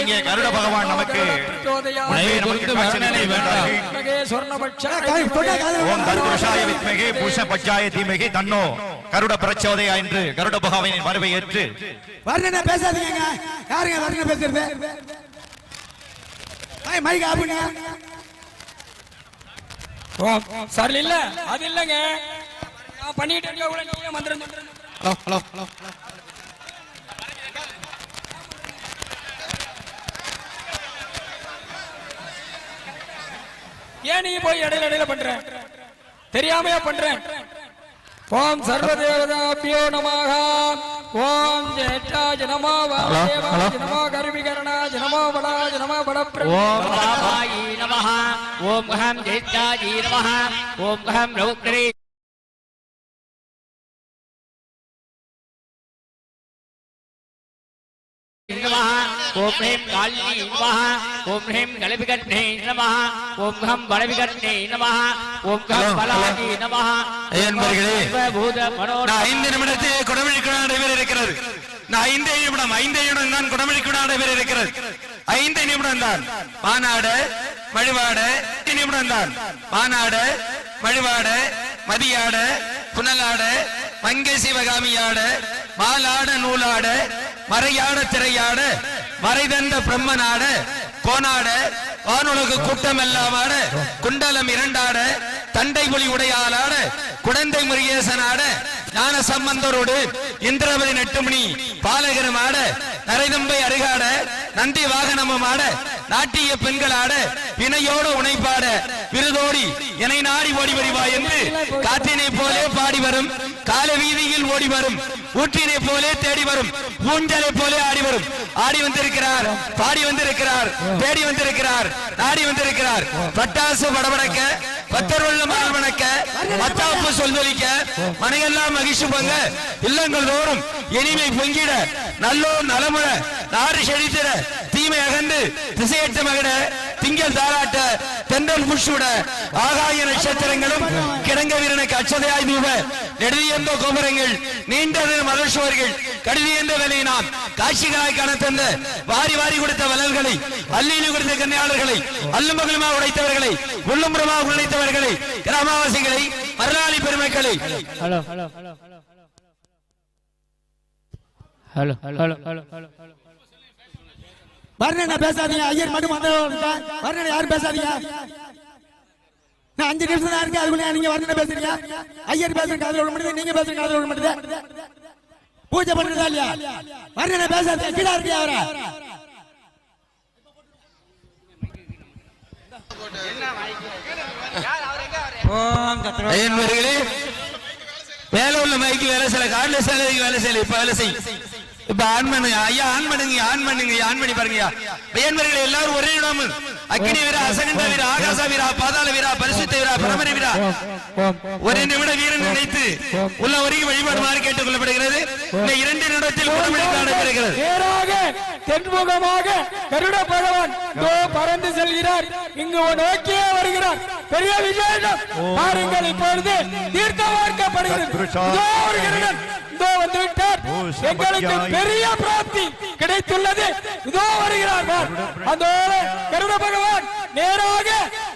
இங்கே கருட பகவான் நமக்கு தன்னோ கருட பிரச்சோதயா என்று கருட பகவானின் வரவை ஏற்று. வர்ணனை பேசாதீங்க யாருங்க வர்ணனை பேசுறது? ஐய், மைக் ஆஃப் பண்ணுங்க. சார் இல்ல அது இல்லங்க. நான் பண்ணிட்டு. Hello hello hello. ஏன் நீ போய் இடையில இடையில பண்ற? தெரியாமையா பண்ற? ஓம் சர்வதேவதாபியோ நமः ஓம் ஜேஷ்டாய நமோ வாமதேவாய நமோ கருவிகரணாய நமோ பலாய நமோ பலப்பிரபு ஓம் ராமாயி நமः ஓம் அஹம் ஜெயித்தாஜி நமः ஓம் அஹம் ரௌத்ரே ஓம் ஹ்ரீம் காளினி நமः ஓம் ஹ்ரீம் கலபிகர்ணே நமः ஓம் அஹம் பலவிகர்ணே நமः ஓம் அஹம் பலாஜி நமः அன்பர்களே, பூத மனோ நான் ஐந்து நிமிடத்தில் குடமிழிக்கு நடைபெற இருக்கிறது நான் ஐந்தே நிமிடம் ஐந்தே நிமிடம் தான் குடமிழிக்கு நடைபெற இருக்கிறது ஐந்து நிமிடம் தான் மாநாடு வழிபாடு நிமிடம் தான் மாநாடு வழிபாடு மதியாட புனலாட மங்க சிவகாமியாட மாலாட நூலாட மறையாட திரையாட மறைதந்த பிரம்மனாட கோனாட வானுலகு கூட்டம் எல்லாம் ஆட குண்டலம் இரண்டாட தன் புலி உடையாளாட குடந்தை முருகேசனாட ஞான சம்பந்தரோடு இந்திரபதி நெட்டுமணி பாலகரும் ஆட நரைதம்பை அருகாட நந்தி வாகனமும் ஆட நாட்டிய பெண்கள் ஆட வினையோடு உனைப்பாட விருதோடி இணை நாடி ஓடி வருவா என்று காற்றினை போலே பாடி வரும் கால வீதியில் ஓடி வரும் ஊற்றினை போலே தேடி வரும் ஊஞ்சலை போலே ஆடி வரும் ஆடி வந்திருக்கிறார் பாடி வந்திருக்கிறார் தேடி வந்திருக்கிறார் நாடி வந்திருக்கிறார். பட்டாசு படபடக்க பத்தருள்ள மகள் வணக்க மத்தாப்பு சொல்வலிக்க மனையெல்லாம் மகிழ்ச்சி பங்க இல்லங்கள் தோறும் இனிமை பொங்கிட. நல்லோர் நலமுட நாடு செழித்திட. தீமை அகன்று திசையற்ற மகிட திங்கள் தாராட்ட தென்றல் புஷுட ஆகாய நட்சத்திரங்களும் கிடங்க வீரனுக்கு அச்சதையாய் தூவ நெடுதியந்த கோபுரங்கள் நீண்டது மலர்ஷோர்கள் கடுதியந்த வேலையினாம் காட்சிகளாய் காண தந்த வாரி வாரி கொடுத்த வளல்களை அள்ளியிலு கொடுத்த கன்னியாளர்களை அல்லும் மகளுமா உடைத்தவர்களை உள்ளும்புறமா உழைத்தவர்களை கிராமவாசிகளை மரலாளி பெருமக்களை. Hello hello hello. Hello hello hello hello. வர்ணனை பேசாதீங்க. ஐயர் மட்டும் வந்து வர்ணனை யாரும் பேசாதீங்க. நான் அஞ்சு நிமிஷம் தான் இருக்கு அதுக்குள்ள நீங்க வர்ணனை பேசுறீங்க. ஐயர் பேசுற காதல் விட மாட்டேது நீங்க பேசுற காதல் விட மாட்டேது பூஜை பண்றதா இல்லையா? வர்ணனை பேசாதீங்க. கீழே இருக்கியா அவரை? வேலை உள்ள மைக்கு வேலை செய்யல. கார்ல சேலைக்கு வேலை செய்யல. இப்ப வேலை செய்யும் இப்ப ஆன் பண்ணுங்க. ஐயா ஆன் பண்ணுங்க ஆன் பண்ணுங்க ஆன் பண்ணி பாருங்க ஐயன்மார்களே எல்லாரும் ஒரே இடம். அக்னி வீரா அசகண்ட வீரா ஆகாச வீரா பாதாள வீரா பரிசுத்த வீரா பிரமர வீரா. ஒரு நிமிட வீரன் நினைத்து உள்ள ஒருங்கி வழிபாடுமாறு கேட்டுக் கொள்ளப்படுகிறது. இந்த இரண்டு நிமிடத்தில் குடமிடிப்பு நடைபெறுகிறது நேராக தென்முகமாக கருட பகவான் இதோ பறந்து செல்கிறார். இங்கு நோக்கியே வருகிறார். பெரிய விசேஷம். பாருங்கள் இப்பொழுது தீர்த்தம் பார்க்கப்படுகிறது. இதோ வருகிறனர் இதோ வந்து விட்டார் எங்களுக்கு பெரிய பிராப்தி கிடைத்துள்ளது. இதோ வருகிறார் பார். அதோ கருட பகவான் நேராக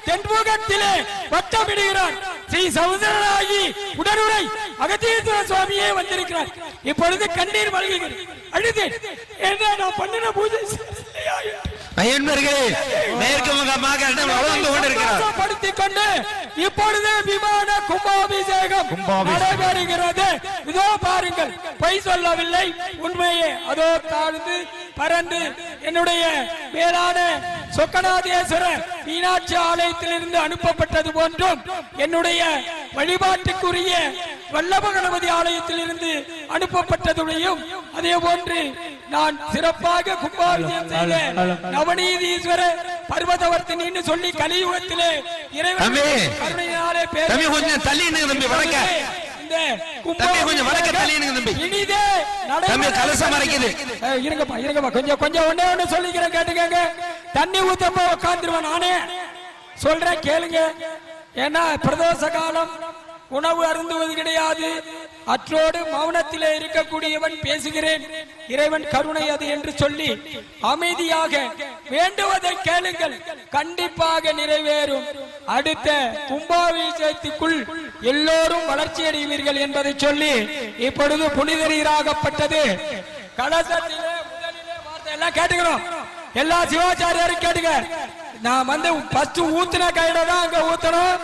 தென்முகத்திலே வட்டமிடுகிறார். ஸ்ரீ சமுதிரனாகி உடனுரை அகத்தீஸ்வர சுவாமியே வந்திருக்கிறார். இப்பொழுது கண்ணீர் மல்குகிறது அழுது. என்ன நான் பண்ணின பூஜை? சரியா? ஐயன்மார்களே மேற்கு முகமாக வளர்ந்து கொண்டிருக்கிறார். இப்பொழுது விமான கும்பாபிஷேகம் நடைபெறுகிறது. இதோ பாருங்கள் பொய் சொல்லவில்லை. உண்மையே அதோ தாழ்ந்து பறந்து என்னுடைய மேலான சொக்கநாதேஸ்வரர் மீனாட்சி ஆலயத்திலிருந்து அனுப்பப்பட்டது போன்றும் என்னுடைய வழிபாட்டுக்குரிய வல்லப கணபதி ஆலயத்திலிருந்து அனுப்பப்பட்டதுடையும் அதே போன்று நான் சிறப்பாக கும்பாபிஷேகம் செய்த நவநீதீஸ்வர பர்வதவர்த்தினின்னு சொல்லி கலியுகத்திலே இறைவன். கருணையினாலே பேர் தம்பி கொஞ்சம் தள்ளி தம்பி வணக்க தம்பி கொஞ்சம் வணக்க தள்ளி தம்பி. இனிதே தம்பி கலசம் ஏய், இருங்கப்பா இருங்கப்பா. கொஞ்சம் கொஞ்சம் ஒண்ணே ஒண்ணு சொல்லிக்கிறேன் கேட்டுக்கங்க. தண்ணி ஊத்தப்ப உட்காந்துருவேன் நானே. சொல்றேன் கேளுங்க. ஏன்னா பிரதோஷ காலம் உணவு அருந்துவது கிடையாது. அற்றோடு மௌனத்திலே இருக்கக்கூடியவன் பேசுகிறேன். இறைவன் கருணை அது என்று சொல்லி அமைதியாக வேண்டுவதை கேளுங்கள். கண்டிப்பாக நிறைவேறும். அடுத்த கும்பாபிஷேகத்துக்குள் எல்லோரும் வளர்ச்சி அடைவீர்கள் என்பதை சொல்லி இப்பொழுது புனித நீராகப்பட்டது கலசத்திலே முதலிலே வார்த்தை எல்லாம் கேட்டுக்கிறோம் எல்லா சிவாச்சாரியாரும் கேட்டுங்க நான் வந்து ஃபர்ஸ்ட் ஊத்துன கையில தான் அங்க ஊத்தணும்.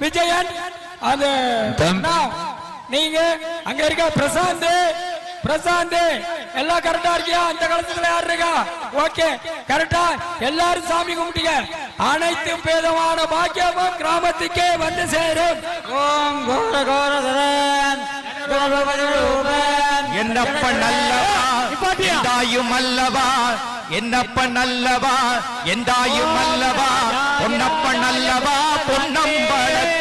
விஜயன் அது நீங்க அங்க இருக்க பிரசாந்த் பிரசாந்த் எல்லாம் கரெக்டா இருக்கியா? அந்த காலத்துல யார் இருக்கா? ஓகே கரெக்டா எல்லாரும் சாமி கும்பிட்டீங்க. அனைத்து பேதமான பாக்கியமும் கிராமத்துக்கே வந்து சேரும். ஓம் கோர கோரதரன் என்னப்பன் அல்லவா எந்தாயும் அல்லவா? என்னப்பன் அல்லவா எந்தாயும் அல்லவா? பொன்னப்பன் அல்லவா பொன்னம்பலத்தவா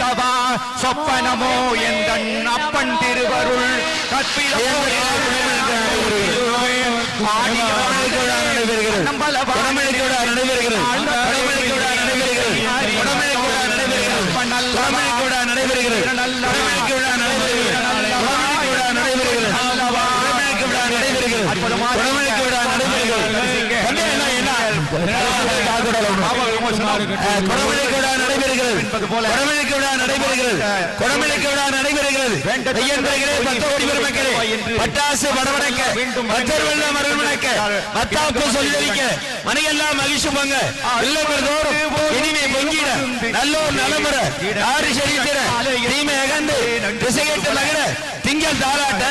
சொப்பனமோ எந்தன் அப்பன் திருவருள் கற்பிதமோ. பட்டாசு பத்தர் வெள்ளம் அருள்மணக்க மத்தாப்பு சொல்லிக்க மனையெல்லாம் மகிழ்ச்சி பங்க. தோறும் நல்லோர் நலமுற ஆறு செழித்திட தீமை அகந்து திசையேட்டு மகிழ திங்கள் தாராட்ட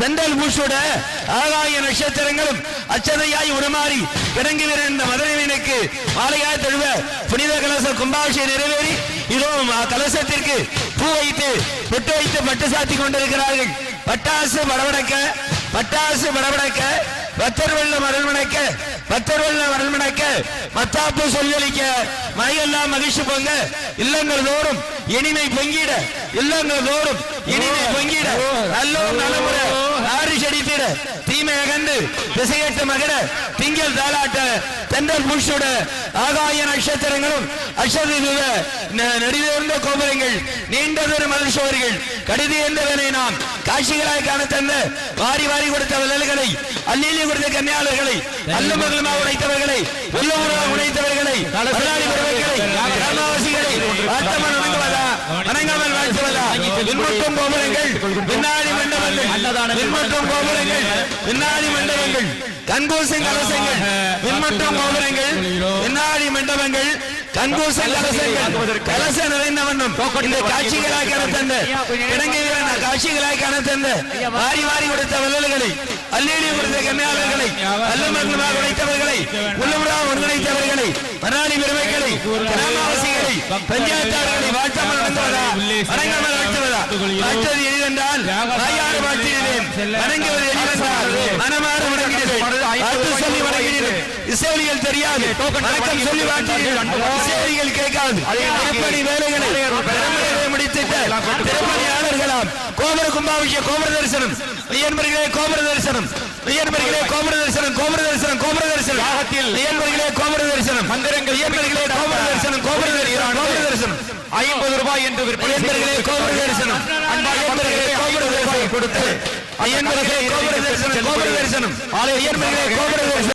தென்றல் பூசோட ஆகாய நட்சத்திரங்களும் அச்சதையாய் உருமாறி இறங்குகிற இந்த மதுரைவினுக்கு மாலையாய் தழுவ புனித கலச கும்பாபிஷேகம் நிறைவேறி இதோ கலசத்திற்கு பூ வைத்து பொட்டு வைத்து பட்டு சாத்தி கொண்டிருக்கிறார்கள். பட்டாசு படபடக்க பட்டாசு படபடக்க பத்தர் வெள்ளம் அருள்மணக்க பத்தர் வெள்ளம் அருள்மணக்க மத்தாப்பு சொல்லிக்க மழையெல்லாம் மகிழ்ச்சி பொங்க இல்லங்கள் தோறும் இனிமை பொங்கிட இல்லங்கள் தோறும் இனிமை பொங்கிட நல்லோர் நலமுறை ஆறு செடித்திட. தீமை அகந்து திசையேற்ற மகிழ திங்கள் தாளாட்ட தென்றல் புஷோட ஆகாய நட்சத்திரங்களும் அஷது நெடிதேர்ந்த கோபுரங்கள் நீண்டதொரு மலர் மலர்சோர்கள் கடிதி என்றவனை நாம் காட்சிகளாய் காண தந்த வாரி வாரி கொடுத்த விழல்களை அல்லிலி கொடுத்த கன்னியாளர்களை அல்ல மகளுமாக உழைத்தவர்களை உள்ளமுறாக உழைத்தவர்களை கிராமவாசிகளை வாழ்த்தமன் விண்மட்டும் கோபுரங்கள் பின்னாடி மண்டபங்கள் விண்மட்டும் கோபுரங்கள் பின்னாடி மண்டபங்கள் கண்கூசம் கலசங்கள் விண்மட்டும் கோபுரங்கள் பின்னாடி மண்டபங்கள் நிறைந்த வண்ணம்? இந்த காட்சிகளாய் காண தந்த இறங்கி காட்சிகளாய் காண தந்த வாரி வாரி கொடுத்த. வள்ளல்களை அல்லேலி கொடுத்த. கன்னியாளர்களை அல்லமர்ணமாக உழைத்தவர்களை உள்ளமுறாக ஒருங்கிணைத்தவர்களை மரணாளி பெருமைகளை கிராமவாசிகளை பஞ்சாயத்தாளர்களை வாழ்த்தாமல் நடத்துவதா வணங்காமல் வாழ்த்துவதா? வாழ்த்தது எளிதென்றால் வாயாறு வாழ்த்தினேன் வணங்குவது எளிதென்றால் மனமாறு வணங்கினேன் வாழ்த்து சொல்லி இசையொலிகள் தெரியாது. வணக்கம் சொல்லி இசையொலிகள் கேட்காது. திருப்பணி வேலைகளை திறமையை முடித்திட்ட திருப்பணியாளர்களாம் கோபுர கும்பாபிஷேக கோபுர தரிசனம் ஐயன்பர்களே கோபுர தரிசனம் ஐயன்பர்களே கோபுர தரிசனம் கோபுர தரிசனம் கோபுர தரிசனம் யாகத்தில் ஐயன்பர்களே கோபுர தரிசனம் மந்திரங்கள் ஐயன்பர்களே கோபுர தரிசனம் கோபுர தரிசனம் கோபுர தரிசனம் ஐம்பது ரூபாய் என்று ஐயன்பர்களே கோபுர தரிசனம் ஐயன்பர்களே கோபுர தரிசனம் கொடுத்து ஐயன்பர்களே கோபுர தரிசனம் கோபுர தரிசனம் ஐயன்பர்களே கோபுர தரிசனம்